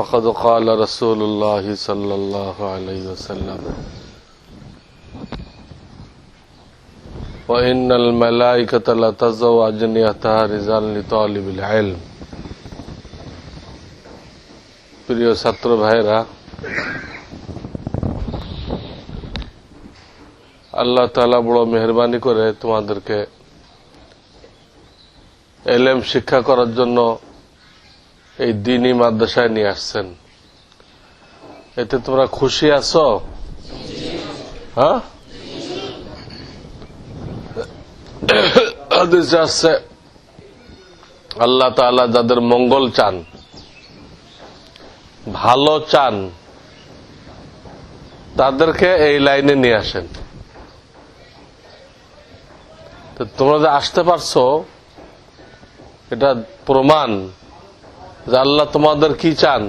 فقد قال رسول الله صلى الله عليه وسلم وإن الملائكة لتزو أجنيتها رزال لطالب العلم প্রিয় ছাত্র ভাইরা আল্লাহ তালা বড় মেহরবানি করে তোমাদেরকে এলেম শিক্ষা করার জন্য এই দিনই মাদ্রাসায় নিয়ে আসছেন। এতে তোমরা খুশি আছো? হ্যাঁ? আসছে আল্লাহ তাআলা যাদের মঙ্গল চান, ভালো চান, তাদেরকে এই লাইনে নিয়ে আসেন। তোমরা যে আসতে পারছ, এটা প্রমাণ যে আল্লাহ তোমাদের কি চান?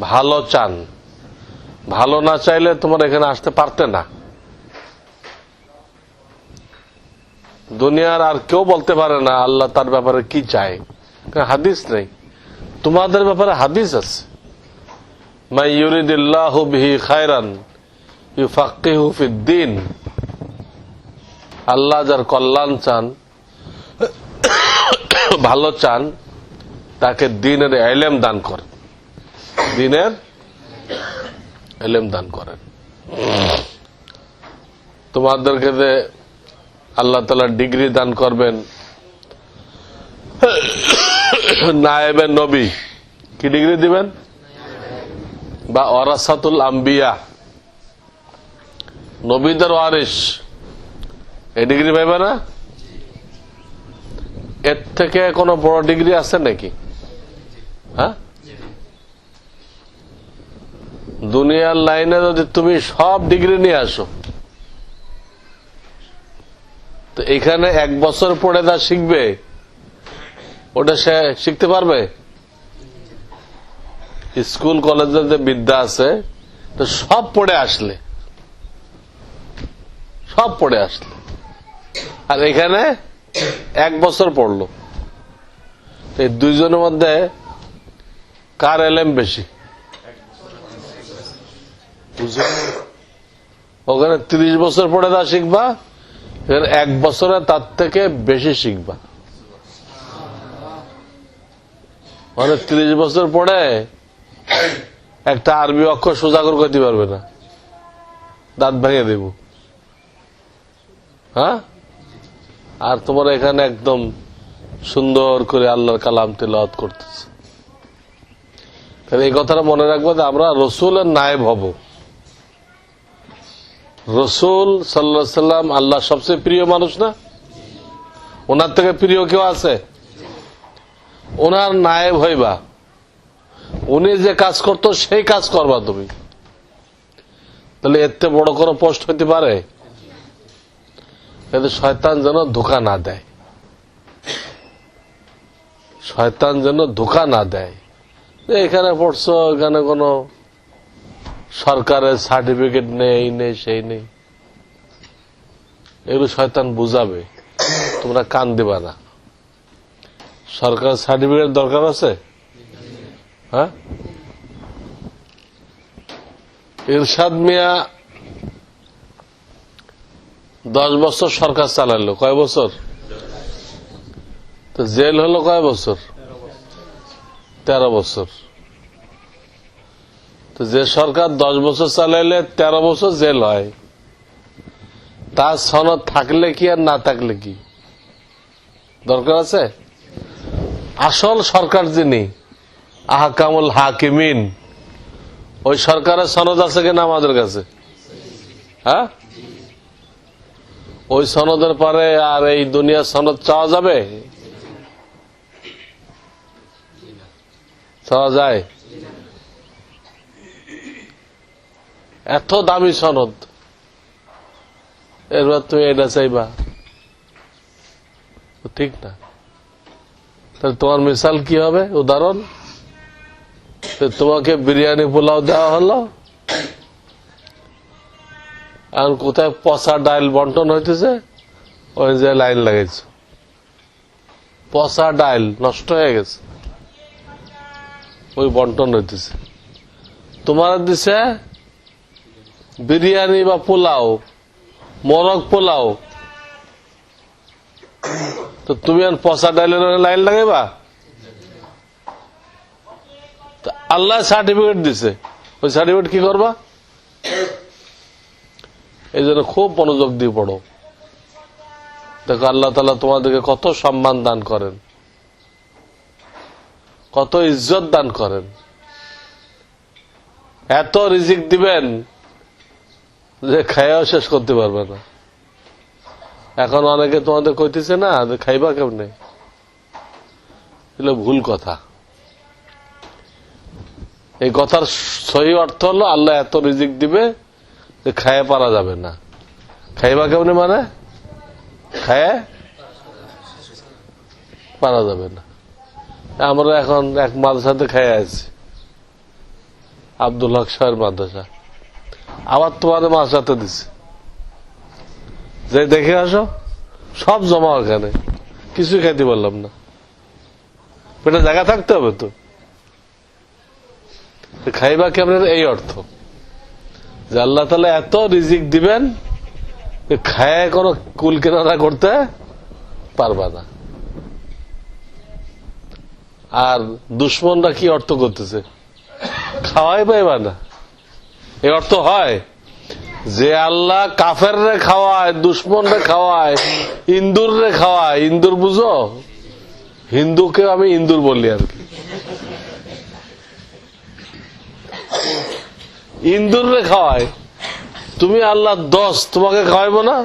ভালো চান। ভালো না চাইলে তোমার এখানে আসতে পারতে না। দুনিয়ার আর কেউ বলতে পারে না আল্লাহ তার ব্যাপারে কি চায়। হাদিস নেই। তোমাদের ব্যাপারে হাদিস আছে। মাই ইউরিদিল্লাহু বিহি খায়রান ইউ ইউফাক্কিহু ফিদ্দিন। আল্লাহ যার কল্যাণ চান, ভালো চান তাকে দিনের এলেম দান করেন। দিনের এলেম দান করেন। তোমাদেরকে যে আল্লাহ তালা ডিগ্রি দান করবেন। নায়েবের নবী। কি ডিগ্রি দিবেন? বা অরাসাতুল আম্বিয়া। নবীদের ওয়ারিস এই ডিগ্রি পাইবে না? এর থেকে কোনো বড় ডিগ্রি আছে নাকি? হ্যাঁ? দুনিয়ার লাইনে যদি তুমি সব ডিগ্রি নিয়ে আসো, তো এখানে এক বছর পড়ে যা শিখবে, ওটা সে শিখতে পারবে? স্কুল কলেজের যে বিদ্যা আছে, তো সব পড়ে আসলে। সব পড়ে আসলে। আর এখানে এক বছর পড়ল। এই দুইজনের মধ্যে কার এলেম বেশি? ওখানে ত্রিশ বছর পড়ে তা শিখবা এখানে এক বছরে তার থেকে বেশি শিখবা। মানে ত্রিশ বছর পরে একটা আরবি অক্ষর সোজা করে করতে পারবে না। দাঁত ভেঙে দেব। হ্যাঁ? আর তোমার এখানে একদম সুন্দর করে আল্লাহর কালাম তেলাওয়াত করতেছে। তাহলে এই কথাটা মনে রাখব যে আমরা রসুলের নায়েব হব। রসুল সাল্লা সাল্লাম আল্লাহ সবচেয়ে প্রিয় মানুষ না? ওনার থেকে প্রিয় কেউ আছে? ওনার নায়েব হইবা। উনি যে কাজ করতো, সেই কাজ করবা তুমি। তাহলে এতে বড় কোনো পোস্ট হইতে পারে? এতে শয়তান যেন ধোকা না দেয়। শয়তান যেন ধোকা না দেয়। এখানে পড়ছো, এখানে কোনো সরকারের সার্টিফিকেট নেই এই নেই, সেই নেই। এগুলো শয়তান বুঝাবে। তোমরা কান দিবা না। সরকার সার্টিফিকেট দরকার আছে? হ্যাঁ? ইরশাদ মিয়া দশ বছর সরকার চালালো। কয় বছর? তো জেল হলো কয় বছর? তেরো বছর। তো যে সরকার দশ বছর চালাইলে তেরো বছর জেল হয়। তার সনদ থাকলে কি আর না থাকলে কি? দরকার আছে? আসল সরকার যিনি, আহকামুল হাকিমিন, ওই সরকারের সনদ আছে কিনা আমাদের কাছে? হ্যাঁ? ওই সনদের পরে আর এই দুনিয়ার সনদ চাওয়া যাবে? চাওয়া যায়। এত দামি সনদ। এরপর তুমি এটা চাইবা। ঠিক না। তাহলে তোমার মিসাল কি হবে? উদাহরণ? তোমাকে বিরিয়ানি পোলাও দেওয়া হলো। আর কোথায় পচা ডাইল বন্টন হইতেছে, ওই যে লাইন লাগাইছে। পচা ডাইল নষ্ট হয়ে গেছে। ওই বন্টন হইতেছে। তোমার দিছে বিরিয়ানি বা পোলাও মরক পোলাও। তো তুমি আর পচা ডাইলের লাইন লাগাইবা? আল্লাহ সার্টিফিকেট দিছে। ওই সার্টিফিকেট কি করবা? এই জন্য খুব মনোযোগ দিয়ে পড়ো। দেখো আল্লাহ তালা তোমাদেরকে কত সম্মান দান করেন। কত ইজ্জত দান করেন। এত রিজিক দিবেন যে খাইয়াও শেষ করতে পারবে না। এখন অনেকে তোমাদের কইতেছে না, যে খাইবা কেমনে? এগুলো ভুল কথা। এই কথার সহি অর্থ হলো আল্লাহ এত রিজিক দিবে যে খাইয়ে পারা যাবে না। খাইবা কেমনে মানে? খায় পারা যাবে না। আমরা এখন এক মাদ্রাসাতে খেয়ে আছি আব্দুল হক সাহের মাদ্রাসা। আবার তোমাদের মাদ্রাসাতে দিছে। যে দেখে আসো, সব জমা ওখানে। কিছুই খাইতে পারলাম না। পেটে জায়গা থাকতে হবে তো। খাইবা কেমন? এই অর্থ। যে আল্লাহ তালা এত রিজিক দিবেন খায় কোনো কুল কেনারা করতে পারবা না। আর দুশ্মনরা কি অর্থ করতেছে? খাওয়াই পাইবা না? এই অর্থ হয় যে আল্লাহ কাফের রে খাওয়ায় দুশ্মন রে খাওয়ায় ইন্দুর রে খাওয়ায়। ইন্দুর বুঝো? হিন্দুকে আমি ইন্দুর বলি আর কি। ইন্দুর রে খাওয়ায়। তুমি আল্লাহ দশ তোমাকে খাওয়াইবো না?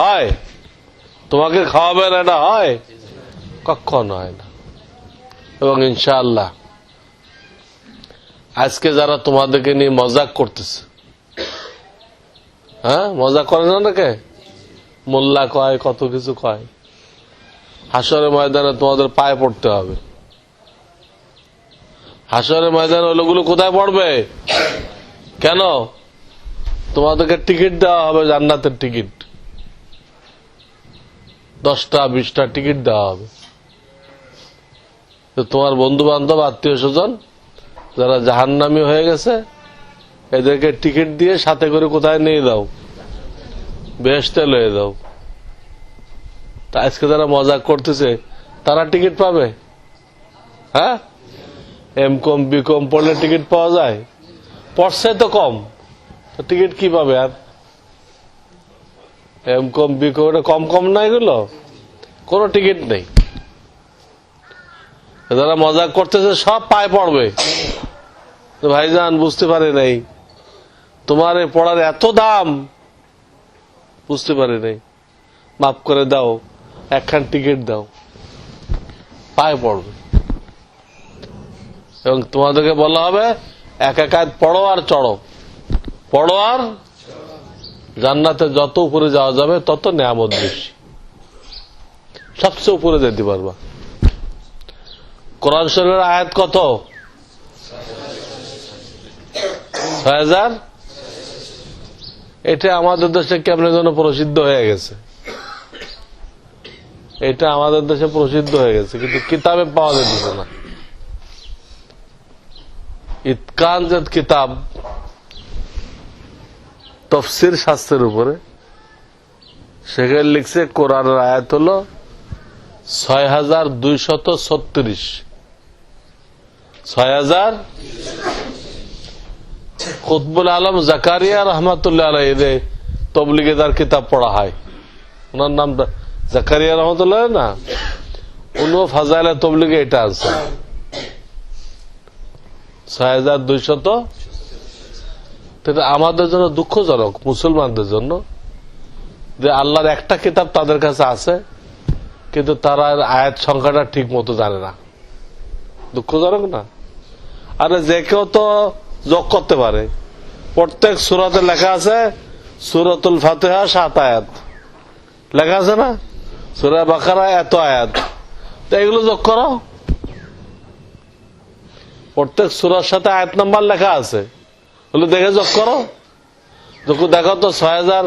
হয়। তোমাকে খাওয়াবে না, এটা হয়। কখন হয় না। এবং ইনশাআল্লাহ, আজকে যারা তোমাদেরকে নিয়ে মজাক করতেছে হ্যাঁ মজা করে না নাকি মোল্লা কয়, কত কিছু কয়। হাসরের ময়দানে তোমাদের পায়ে পড়তে হবে। হাসরের ময়দানে ওগুলো কোথায় পড়বে? কেন? তোমাদেরকে টিকিট দেওয়া হবে, জান্নাতের টিকিট। দশটা, বিশটা টিকিট দেওয়া হবে। তোমার বন্ধু বান্ধব আত্মীয় স্বজন যারা জাহান্নামি হয়ে গেছে, এদেরকে টিকিট দিয়ে সাথে করে কোথায় নিয়ে দাও বেহেস্তে লয়ে দাও তা আজকে যারা মজা করতেছে, তারা টিকিট পাবে? হ্যাঁ? এম কম, বি কম পড়লে টিকিট পাওয়া যায়? পড়ছে তো কম। টিকিট কি পাবে আর? এম কম, বি কম কম কম না এগুলো? কোনো টিকিট নেই। যারা মজা করতেছে, সব পায়ে পড়বে। ভাইজান, বুঝতে পারে নাই। তোমার এই পড়ার এত দাম, বুঝতে পারে নাই। মাফ করে দাও, একখান টিকিট দাও। পায়ে পড়বে। এবং তোমাদেরকে বলা হবে, এক একাত পড়ো আর চড়ো। পড়ো আর জান্নাতে যত উপরে যাওয়া যাবে, তত নেয়ামত বেশি। সবচেয়ে উপরে যেতে পারবা। কোরআন শরীফের আয়াত কত? ছয় হাজার? এটা আমাদের দেশে কেমন যেন প্রসিদ্ধ হয়ে গেছে। এটা আমাদের দেশে প্রসিদ্ধ হয়ে গেছে, কিন্তু কিতাবে পাওয়া যেতেছে না। ইতকান যে কিতাব, তফসির শাস্ত্রের উপরে, সেখানে লিখছে কোরআনের আয়াত হলো ছয় হাজার দুইশত ছত্রিশ। ছয় হাজার। কুতবুল আলম জাকারিয়া রহমতুল্লাহ তবলিগে তার কিতাব পড়া হয়। ওনার নাম জাকারিয়া রহমতুল্লাহ না? উনি ফাজাইলে তবলিগে এটা আছে ছয় হাজার আমাদের জন্য দুঃখজনক, মুসলমানদের জন্য, যে আল্লাহর একটা কিতাব তাদের কাছে আছে, কিন্তু তারা আয়াত সংখ্যাটা ঠিক মতো জানে না। দুঃখজনক না? আরে যে কেউ তো যোগ করতে পারে। প্রত্যেক সুরাতে লেখা আছে, সুরতুল ফাতেহা সাত আয়াত। লেখা আছে না? সুরা বাকারা এত আয়াত। তো এগুলো যোগ করো। প্রত্যেক সুরার সাথে আয়াত নাম্বার লেখা আছে। বলে দেখে যোগ করো। যখন দেখো তো ছয় হাজার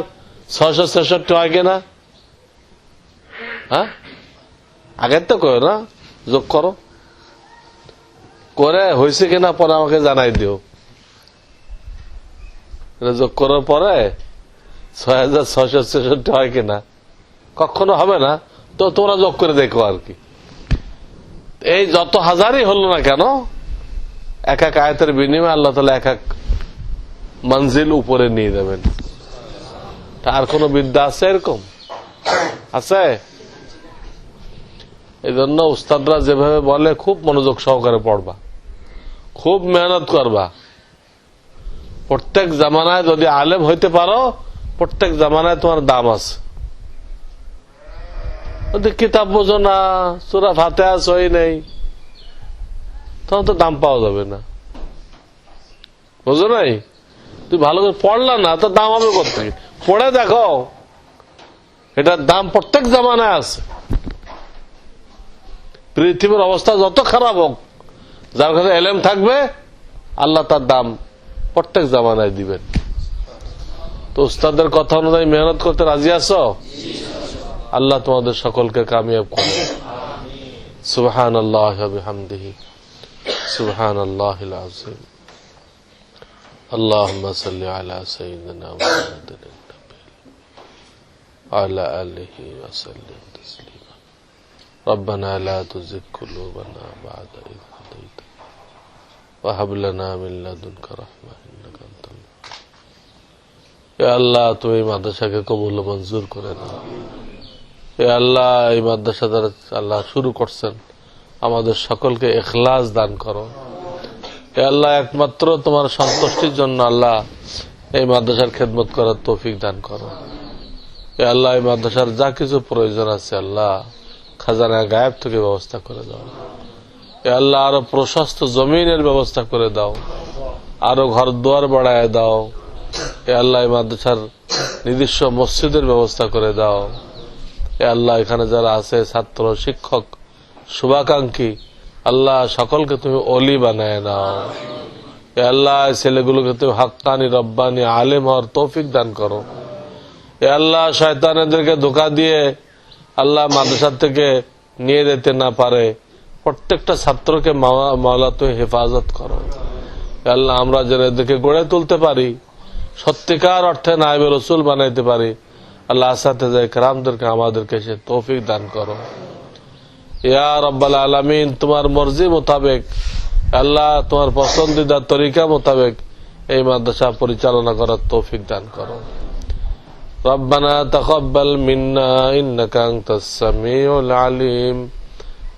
ছয়শো ছেষট্টি হয় কিনা হ্যাঁ? আগের তো কয় না। যোগ করো। করে হয়েছে কিনা পরে আমাকে জানাই দিও। যোগ করার পরে ছয় হাজার ছয়শো ছেষট্টি হয় কিনা? কখনো হবে না। তো তোমরা যোগ করে দেখো আর কি। এই যত হাজারই হলো না কেন, এক এক আয়তের বিনিময়ে আল্লাহ তালা এক এক মঞ্জিল উপরে নিয়ে যাবেন। আর কোন বিদ্যা আছে এরকম? আছে? এই জন্য উস্তাদরা যেভাবে বলে, খুব মনোযোগ সহকারে পড়বা। খুব মেহনত করবা। প্রত্যেক জামানায় যদি আলেম হইতে পারো, প্রত্যেক জামানায় তোমার দাম আছে। কিতাব বোঝো না, সুরা ফাতে সই নেই, তখন তো দাম পাওয়া যাবে না। বুঝো নাই? তুই ভালো করে পড়লা না, তো দাম হবে কোথেকে পড়ে দেখো, এটার দাম প্রত্যেক জামানায় আছে। পৃথিবীর অবস্থা যত খারাপ হোক যার কাছে এলেম থাকবে আল্লাহ তার দাম প্রত্যেক জামানায় দিবেন তো উস্তাদের কথা অনুযায়ী মেহনত করতে রাজি আছো আল্লাহ তোমাদের সকলকে কামিয়াব করুন সুবহান আল্লাহ হামদিহি সুবহান আল্লাহ আজিম اللهم صل على سيدنا محمد النبي وعلى آله وسلم تسليما ربنا لا تزغ قلوبنا بعد إذ هديتنا আল্লাহ, তুমি মাদ্রাসাকে কবুল মঞ্জুর করে আল্লাহ, এই মাদ্রাসা দ্বারা আল্লাহ শুরু করছেন। আমাদের সকলকে এখলাস দান করো। এ আল্লাহ, একমাত্র তোমার সন্তুষ্টির জন্য আল্লাহ এই মাদ্রাসার খেদমত করার তৌফিক দান করো। এ আল্লাহ, এই মাদ্রাসার যা কিছু প্রয়োজন আছে আল্লাহ, খাজানা গায়েব থেকে ব্যবস্থা করে দেওয়া আল্লাহ আরও প্রশস্ত জমিনের ব্যবস্থা করে দাও। আরও ঘর দুয়ার বাড়ায় দাও। এ আল্লাহ মাদ্রাসার নিজস্ব মসজিদের ব্যবস্থা করে দাও। এ আল্লাহ এখানে যারা আছে, ছাত্র, শিক্ষক, শুভাকাঙ্ক্ষী, আল্লাহ সকলকে তুমি অলি বানায় নাও এ আল্লাহ ছেলেগুলোকে তুমি হাক্কানি রব্বানি, আলেম হওয়ার তৌফিক দান করো। এ আল্লাহ শয়তানেদেরকে ধোকা দিয়ে আল্লাহ মাদ্রাসার থেকে নিয়ে যেতে না পারে। প্রত্যেকটা ছাত্রকে মাওলা- মাওলা তুমি হেফাজত করো এ আল্লাহ আমরা যেন এদেরকে গড়ে তুলতে পারি সত্যিকার অর্থে নাইবে রসুল বানাইতে পারি আল্লাহ আসাতে যায় কারামদেরকে আমাদেরকে সে তৌফিক দান করো ইয়া রব্বাল আলামিন তোমার মর্জি মোতাবেক আল্লাহ তোমার পছন্দিদা তরিকা মোতাবেক এই মাদ্রাসা পরিচালনা করার তৌফিক দান করো ربنا تقبل منا إنك أنت السميع العليم